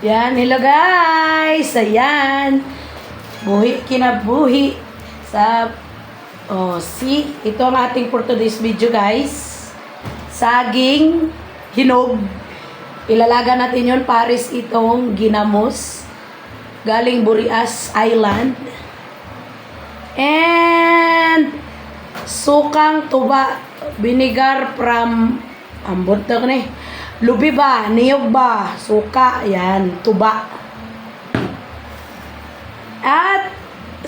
Yan, hello guys! Ayan. Buhi, kinabuhi sa... Oh, see? Ito ang ating for today's video guys. Saging, hinog. Ilalaga natin yon Paris itong ginamos. Galing Burias Island. And sukang tuba vinegar from ambot to ni lubi ba? Niyog ba? Suka? Yan. Tuba. At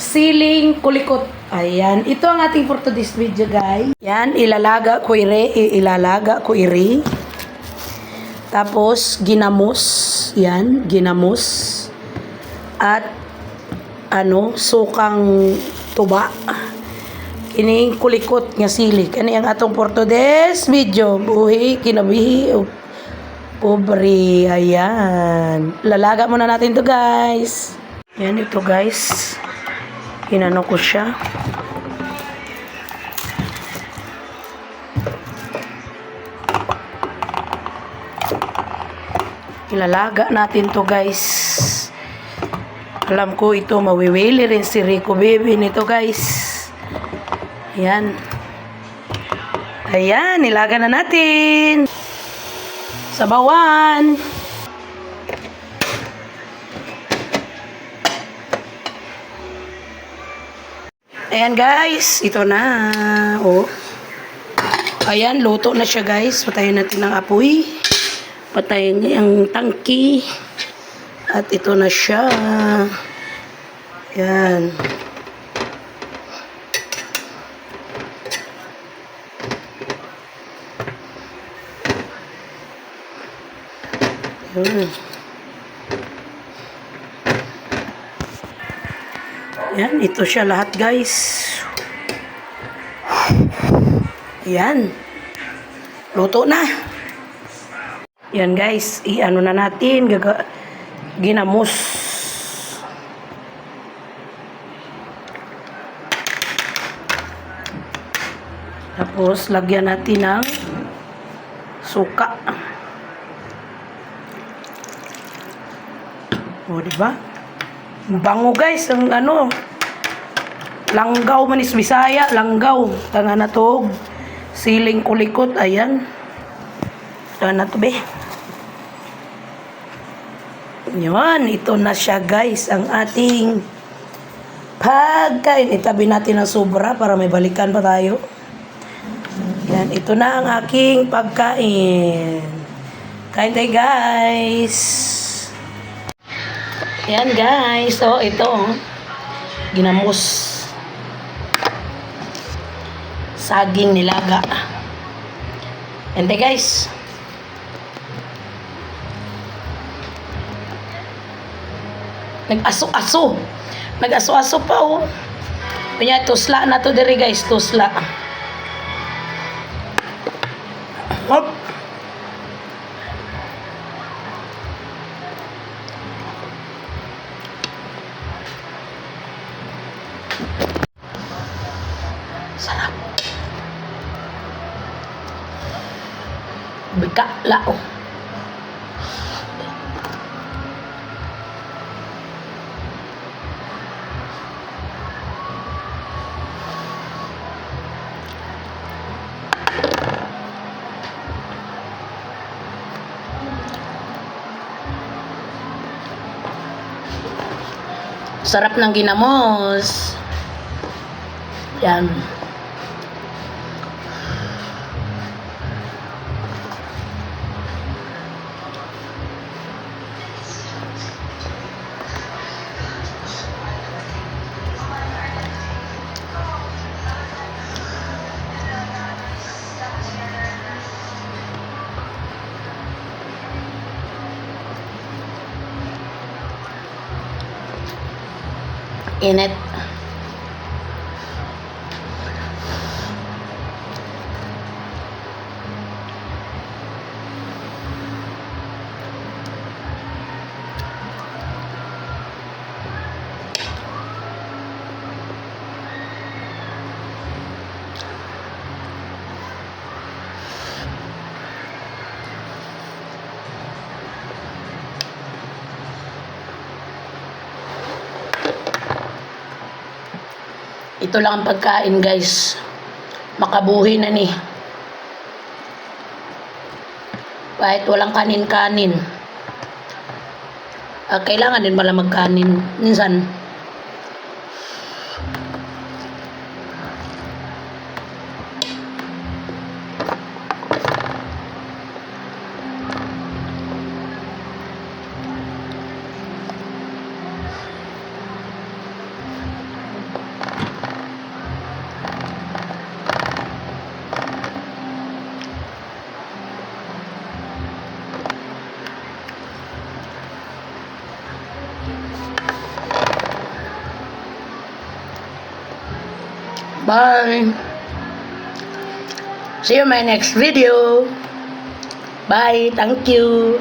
siling kulikot. Ayan. Ito ang ating for today's video guys. Yan. Ilalaga ko ire. Ilalaga ko iri tapos ginamos. Yan. Ginamos. At ano sukang tuba. Kining kulikot nga sili. Kani ang atong for today's video. Buhi, kinabihi. Pobre. Ayan. Lalaga muna natin to guys. Yan ito guys. Inano ko siya. Ilalaga natin to guys. Alam ko ito mawiwili rin si Rico Baby nito guys. Ayan. Ayan, nilaga na natin. Sabawan. Ayan guys, ito na. Oh. Ayan, luto na siya guys. Patayin natin ng apoy. Patayin ang tangki. At ito na siya. Ayan. Yan, ito siya lahat guys. Yan. Luto na. Yan guys, i-ano na natin, gaga ginamos. Tapos lagyan natin ng suka. O, di ba? Bango guys, ang ano, langgaw manis Bisaya, langgaw. Tanga na to, siling kulikot, ayan. Ito na to, be. Yun, ito na siya guys, ang ating pagkain. Itabi natin ng sobra para may balikan pa tayo. Yan, ito na ang aking pagkain. Kain tayo guys. Yan guys, so ito oh. ginamos. Saging nilaga. Yan tayo guys. Nag-aso-aso. Nag-aso-aso pa oh. Kanya tusla na to diri guys, tusla. Hop. Bika lao. Sarap ng ginamos. Yan. in it. Ito lang ang pagkain guys. Makabuhi na ni. Kahit walang kanin-kanin. Ah, kailangan din pala magkanin. Minsan, Bye. See you my next video. Bye. Thank you.